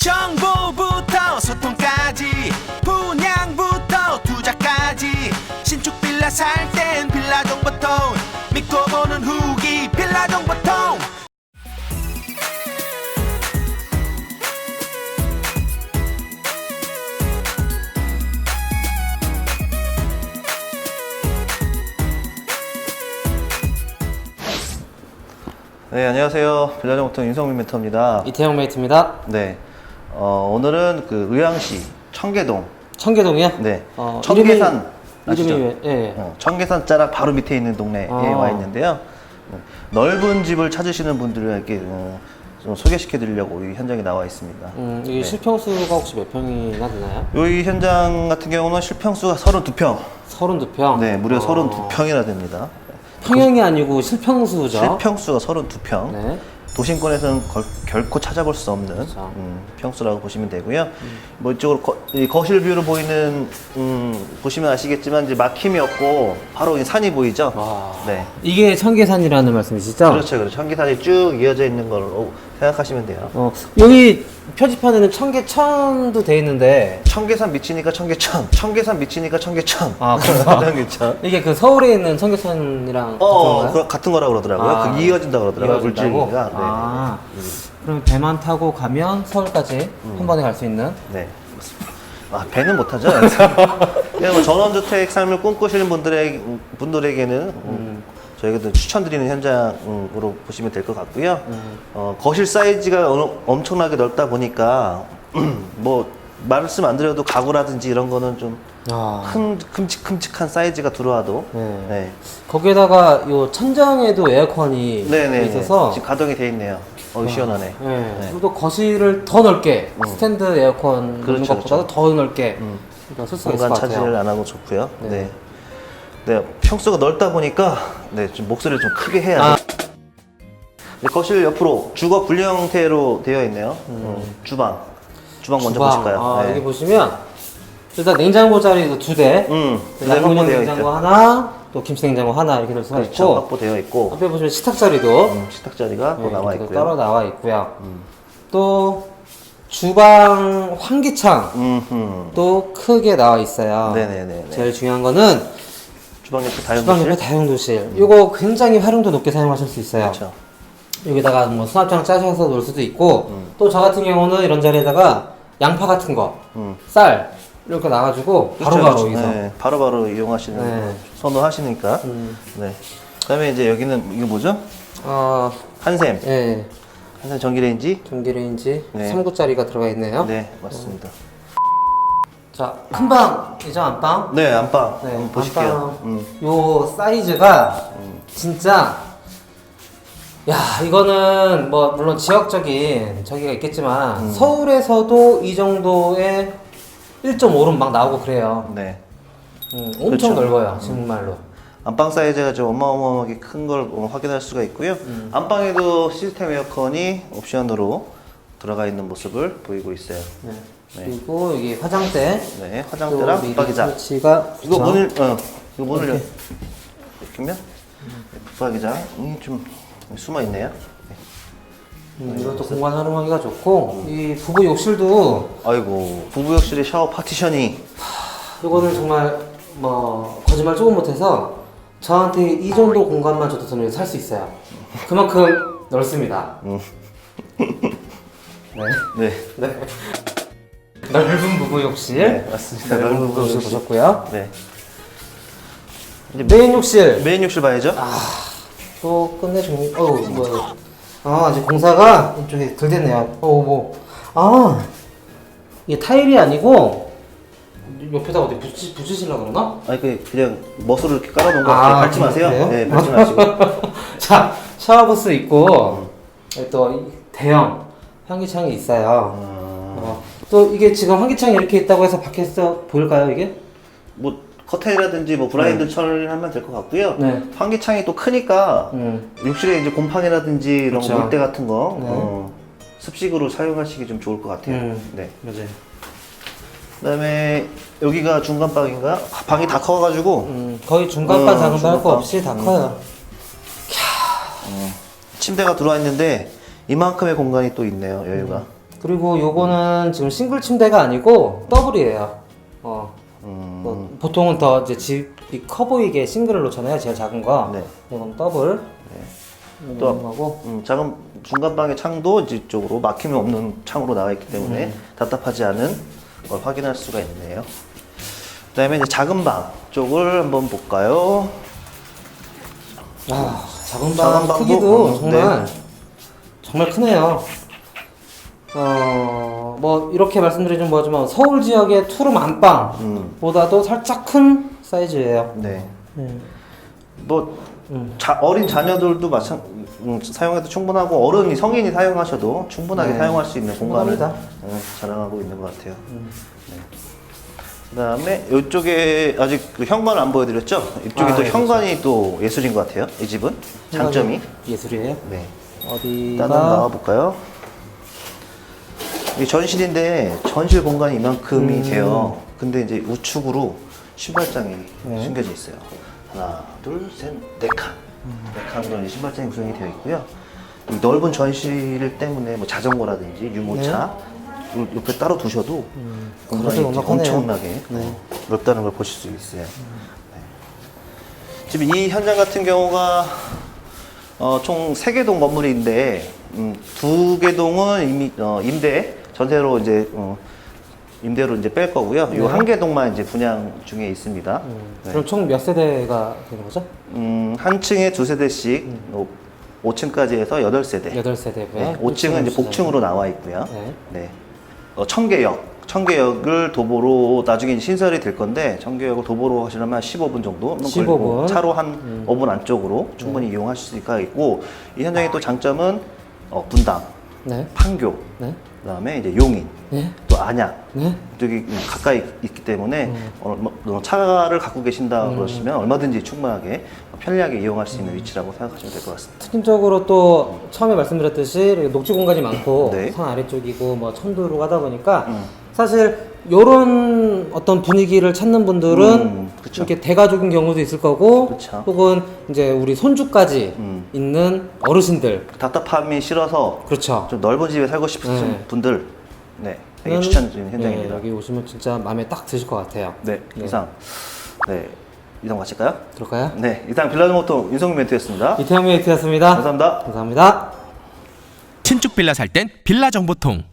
정보부터 소통까지 분양부터 투자까지 신축 빌라 살 땐 빌라 정보통 믿고 보는 후기 빌라 정보통 네, 안녕하세요. 빌라정보통 윤성민 멘토입니다. 이태영 메이트입니다. 네, 어, 오늘은 그 의왕시 청계동, 청계동이요? 네, 어, 청계산 이름이, 아시죠? 이름이 왜- 예. 어, 청계산 자락 바로 밑에 있는 동네에 아. 와 있는데요. 네, 넓은 집을 찾으시는 분들에게 어, 좀 소개시켜 드리려고 이 현장에 나와 있습니다. 음, 이게 실평수가 혹시 몇 평이나 되나요? 이 현장 같은 경우는 실평수가 32평, 32평. 네, 무려 어, 32평이나 됩니다. 평형이 아니고 실평수죠. 실평수가 32평. 네. 도심권에서는 걸- 결코 찾아볼 수 없는 그렇죠. 음, 평수라고 보시면 되고요. 뭐 이쪽으로 거, 이 거실 뷰로 보이는 음, 보시면 아시겠지만 이제 막힘이 없고 바로 이 산이 보이죠. 와. 네, 이게 청계산이라는 말씀이시죠? 그렇죠, 그렇죠. 청계산이 쭉 이어져 있는 걸로 생각하시면 돼요. 어, 여기 표지판에는 청계천도 돼 있는데 청계산 미치니까 청계천, 청계산 미치니까 청계천. 아, 그런가? 청계천. 이게 그 서울에 있는 청계천이랑 어, 같은 그, 건가요? 같은 거라 고 그러더라고요. 아, 그 이어진다 그러더라고요. 이어진다고? 물질기가. 네. 아, 그럼 배만 타고 가면 서울까지 한 번에 갈 수 있는? 네. 아, 배는 못하죠. 그냥 뭐 전원주택 삶을 꿈꾸시는 분들에, 분들에게는 음, 저희가 추천드리는 현장으로 보시면 될 것 같고요. 어, 거실 사이즈가 어느- 엄청나게 넓다 보니까 뭐 말씀 안 드려도 가구라든지 이런 거는 좀 아. 큰, 큼직큼직한 사이즈가 들어와도 네. 네. 거기에다가 요 천장에도 에어컨이 네네. 있어서 지금 가동이 돼 있네요. 어, 시원하네. 네. 네. 그리고 또 거실을 더 넓게 스탠드 에어컨 그렇죠, 것보다도 더 넓게 음. 그러니까 쓸 수가 있을 공간 것 같아요. 차지를 안 하고 좋고요. 네. 네. 네. 평수가 넓다 보니까 네, 좀 목소리를 좀 크게 해야 아. 돼요. 네, 거실 옆으로 주거 분리 형태로 되어 있네요. 음, 주방. 주방 먼저 주방. 보실까요? 아, 네. 여기 보시면 일단 냉장고 자리도 두 대, 음, 확보되어 냉장고 있죠. 하나, 또 김치 냉장고 하나 이렇게 넣을 수가 그렇죠. 있고 확보되어 있고 앞에 보시면 식탁 자리도 음, 식탁 자리가 또 네, 이렇게 또 있고요. 음. 따로 나와 있고요. 또 주방 환기창 음, 또 크게 나와 있어요. 네네네. 제일 중요한 거는 주방 옆에 다용도실. 주방 옆에 다용도실. 이거 굉장히 활용도 높게 사용하실 수 있어요. 그렇죠. 여기다가 뭐 수납장 짜셔서 놓을 수도 있고 또저 같은 경우는 이런 자리에다가 양파 같은 거, 음. 쌀 이렇게 그렇죠, 바로바로 그렇죠. 여기서 네, 바로바로 이용하시는 네. 거 선호하시니까. 음. 네. 그다음에 이제 여기는 이거 뭐죠? 어, 한샘. 예, 한샘 전기레인지. 전기레인지 네. 3구짜리가 들어가 있네요. 네, 맞습니다. 자, 큰 방이죠, 안방? 네, 안방 네, 한번 보실게요. 안방. 음. 요 사이즈가 진짜 야 이거는 뭐 물론 지역적인 저기가 있겠지만 음. 서울에서도 이 정도의 1.5는 막 나오고 그래요. 네. 음, 엄청 그렇죠. 넓어요, 정말로. 안방 사이즈가 좀 어마어마하게 큰 걸 확인할 수가 있고요. 음. 안방에도 시스템 에어컨이 옵션으로 들어가 있는 모습을 보이고 있어요. 네. 네. 그리고 여기 화장대, 네, 또 화장대랑 붙박이장. 설치가 이거 그쵸? 문을 어, 이거 문을 이렇게. 열면 붙박이장이 좀 숨어 있네요. 음, 이것도 공간 활용하기가 좋고 이 부부 욕실도 아이고 부부 욕실에 샤워 파티션이 이거는 정말 뭐 거짓말 조금 못해서 저한테 이 정도 공간만 줘도 저는 살 수 있어요. 그만큼 넓습니다. 음. 네. 네, 네. 넓은 부부 욕실. 네 맞습니다. 넓은 넓은 부부 욕실 욕실. 보셨고요. 네. 이제 메인 욕실 메인 욕실 봐야죠. 또 끝내주니. 어 뭐. 아 아직 공사가 이쪽에 덜 됐네요. 어 뭐. 아 이게 타일이 아니고 옆에다 어디 붙이 붙이시려고 그러나? 아니 그 그냥 멋으로 이렇게 깔아놓은 거 아, 밟지 마세요. 그래요? 네, 밟지 마시고. 자, 샤워부스 있고 또이 대형 환기창이 있어요. 어, 또 이게 지금 환기창이 이렇게 있다고 해서 밖에서 보일까요 이게? 뭐 커튼이라든지 뭐 블라인드 처리하면 될 것 같고요. 네. 환기창이 또 크니까 음. 욕실에 이제 곰팡이라든지 이런 그쵸. 거 물때 같은 거 네. 어, 습식으로 사용하시기 좀 좋을 것 같아요. 음. 네. 맞아요. 그다음에 여기가 중간 방인가? 방이 다 커가지고 음, 거의 중간반 어, 장반 할 거 중간반. 없이 다 커요. 침대가 들어와 있는데 이만큼의 공간이 또 있네요. 여유가. 그리고 요거는 지금 싱글 침대가 아니고 더블이에요. 어. 음, 뭐 보통은 더 이제 집이 커 보이게 싱글을 놓잖아요. 제일 작은 거. 네. 이건 더블. 또 하고 음, 작은 중간 방의 창도 이쪽으로 막힘이 없는 창으로 나와 있기 때문에 음. 답답하지 않은 걸 확인할 수가 있네요. 그다음에 이제 작은 방 쪽을 한번 볼까요? 아, 작은 작은 방 크기도 음, 정말 네. 정말 크네요. 어, 뭐 이렇게 말씀드리면 뭐하지만 서울 지역의 투룸 안방보다도 살짝 큰 사이즈예요. 네. 음. 뭐 음. 자, 어린 자녀들도 마찬 음, 사용해도 충분하고 어른이 성인이 사용하셔도 충분하게 네. 사용할 수 있는 공간을 충분합니다. 음, 자랑하고 있는 것 같아요. 네. 그다음에 이쪽에 아직 그 현관을 안 보여드렸죠? 이쪽에 아, 또 네, 현관이 또 예술인 것 같아요. 이 집은 장점이. 예술이에요. 네. 어디가 나와 볼까요? 이 전실인데 전실 공간이 이만큼이 음. 돼요. 근데 이제 우측으로 신발장이 네. 숨겨져 있어요. 하나, 둘, 셋, 네 칸. 네 칸으로 이제 신발장이 구성이 되어 있고요. 이 넓은 전실 때문에 뭐 자전거라든지 유모차 요- 옆에 따로 두셔도 공간이 그래도 이제 넉넉하네요. 엄청나게 네. 어, 넓다는 걸 보실 수 있어요. 네. 지금 이 현장 같은 경우가 어, 총세개동 건물인데 음, 두개 동은 이미 어, 임대 전세로 이제 어, 임대로 이제 뺄 거고요. 네. 요한 개 동만 이제 분양 중에 있습니다. 네. 그럼 총 몇 세대가 되는 거죠? 음, 한 층에 두 세대씩 어, 5층까지 해서 여덟 세대. 여덟 세대고요. 네, 5층은 이제 복층으로 나와 있고요. 네. 네. 어, 청계역. 청계역을 도보로 나중에 신설이 될 건데 청계역을 도보로 하시려면 한 15분 정도 15 분. 차로 한 음. 5분 안쪽으로 충분히 이용하실 수가 있고 이 현장의 또 장점은 어, 분당, 네. 판교, 네. 그다음에 이제 용인, 네. 또 안양 네. 이쪽이 가까이 있기 때문에 음. 어, 뭐, 차를 갖고 계신다 그러시면 얼마든지 충분하게 편리하게 이용할 수 음. 있는 위치라고 생각하시면 될 것 같습니다. 특징적으로 또 처음에 말씀드렸듯이 이렇게 녹지 공간이 많고 네. 산 아래쪽이고 뭐 천도로 하다 보니까 음. 사실 요런 어떤 분위기를 찾는 분들은 음, 그쵸. 이렇게 대가족인 경우도 있을 거고 그쵸. 혹은 이제 우리 손주까지 음. 있는 어르신들 답답함이 싫어서 그렇죠. 좀 넓은 집에 살고 싶으신 네. 분들 네 되게 는, 추천드리는 현장입니다. 네, 여기 오시면 진짜 마음에 딱 드실 것 같아요. 네, 네. 이상 네 이상 마칠까요? 그럴까요? 네 이상 빌라드 모토 윤성민 멘트였습니다. 이태영 메이트였습니다. 감사합니다. 감사합니다. 신축 빌라 살 땐 빌라 정보통